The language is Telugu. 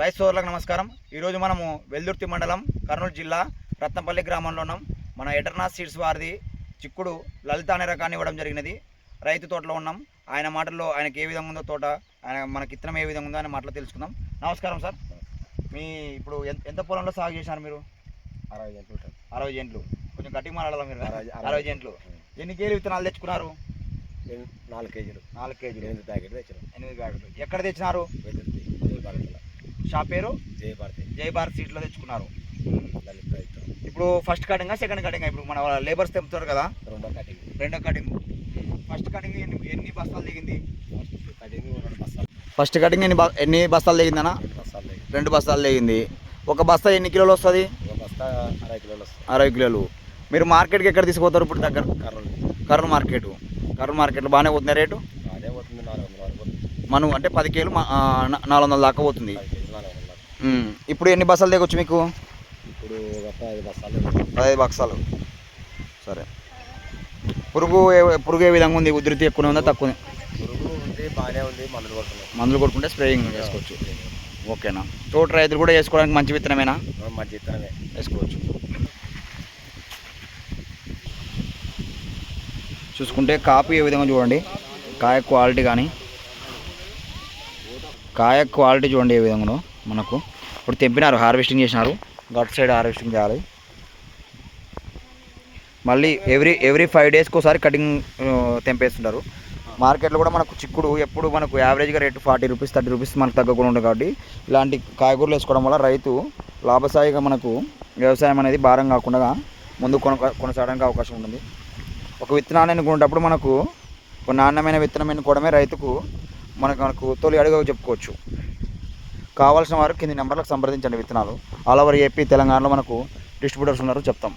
రైస్ సోదరులకు నమస్కారం. ఈరోజు మనము వెల్దుర్తి మండలం కర్నూలు జిల్లా రత్నపల్లి గ్రామంలో ఉన్నాం. మన ఎటర్నాథ్ సీడ్స్ వారిది చిక్కుడు లలిత అనే రకాన్ని ఇవ్వడం జరిగినది. రైతు తోటలో ఉన్నాం. ఆయన మాటల్లో ఆయనకి ఏ విధంగా ఉందో తోట ఆయన మనకి ఇత్తనం ఏ విధంగా ఉందో ఆయన మాటలో తెలుసుకుందాం. నమస్కారం సార్. మీ ఇప్పుడు ఎంత ఎంత పొలంలో సాగు చేశారు మీరు? అరవై ఉంటుంది అరవై జంట్లు కొంచెం గట్టిగా మాట్లాడాలి మీరు? అరవై- జంట్లు ఎన్ని కేజీలు విత్తనాలు తెచ్చుకున్నారు? నాలుగు కేజీలు. నాలుగు కేజీలు. ఎనిమిది ప్యాకెట్ తెచ్చినాం. ఎనిమిది బ్యాగులు ఎక్కడ తెచ్చినారు? షాప్ పేరు? జయభారతి. జై భారత్ సీట్లో తెచ్చుకున్నారు. ఇప్పుడు ఫస్ట్ కటింగ్ సెకండ్ కటింగ్ ఇప్పుడు మన లేబర్స్ తెంపుతారు కదా? రెండో కటింగ్ రెండో కటింగ్ ఫస్ట్ కటింగ్ ఎన్ని బస్తాలు దిగింది? ఫస్ట్ కటింగ్ రెండు బస్తాలు. ఫస్ట్ కటింగ్ ఎన్ని ఎన్ని బస్తాలు రెండు బస్తాలు లేవు. రెండు బస్తాలు దిగింది. ఒక బస్తా ఎన్ని కిలోలు వస్తుంది? ఒక బస్తా అరవై కిలోలు వస్తాయి అరవై కిలోలు. మీరు మార్కెట్కి ఎక్కడ తీసుకుపోతారు ఇప్పుడు దగ్గర? కర్రలు కర్నూలు మార్కెట్. కర్నూలు మార్కెట్లో బాగానే పోతుంది రేటు. మనం అంటే పది కేలు నాలుగు వందల దాకా పోతుంది. ఇప్పుడు ఎన్ని బస్తాలు దిగొచ్చు మీకు? ఇప్పుడు బస్తాలు లేవు. పదహైదు బక్సాలు సరే. పురుగు పురుగు ఏ విధంగా ఉంది? ఉధృతి ఎక్కువ ఉందా? తక్కువ? పురుగు ఉంది బాగానే ఉంది మందులు కొడుతున్నాం మందులు కొట్టుకుంటే స్ప్రేయింగ్ చేసుకోవచ్చు. ఓకేనా. తోట రైతులు కూడా వేసుకోవడానికి మంచి విత్తనమేనా? మంచి ఇత్తనమే వేసుకోవచ్చు. చూసుకుంటే కాపు ఏ విధంగా చూడండి. కాయ క్వాలిటీ కానీ కాయ క్వాలిటీ చూడండి ఏ విధంగానో. మనకు. ఇప్పుడు తెంపినారు హార్వెస్టింగ్ చేసినారు. గట్ సైడ్ హార్వెస్టింగ్ చేయాలి. మళ్ళీ ఎవ్రీ ఎవ్రీ ఫైవ్ డేస్కి ఒకసారి కటింగ్ తెంపేస్తుంటారు. మార్కెట్లో కూడా మనకు చిక్కుడు ఎప్పుడు మనకు యావరేజ్గా rate forty rupees thirty rupees మనకు తగ్గకుండా ఉంటుంది కాబట్టి ఇలాంటి కాయగూరలు వేసుకోవడం వల్ల రైతు లాభసాయిగా మనకు వ్యవసాయం అనేది భారం కాకుండా ముందు కొన కొనసాగడానికి అవకాశం ఉంటుంది. ఒక విత్తనాన్ని ఎన్నుకునేటప్పుడు మనకు ఒక నాణ్యమైన విత్తనం ఎన్నుకోవడమే రైతుకు మనకు మనకు తొలి అడుగు చెప్పుకోవచ్చు. కావాల్సిన వారు కింది నెంబర్లకు సంప్రదించండి విత్తనాలు. ఆల్ ఓవర్ ఏపీ తెలంగాణలో మనకు డిస్ట్రిబ్యూటర్స్ ఉన్నారు చెప్తాం.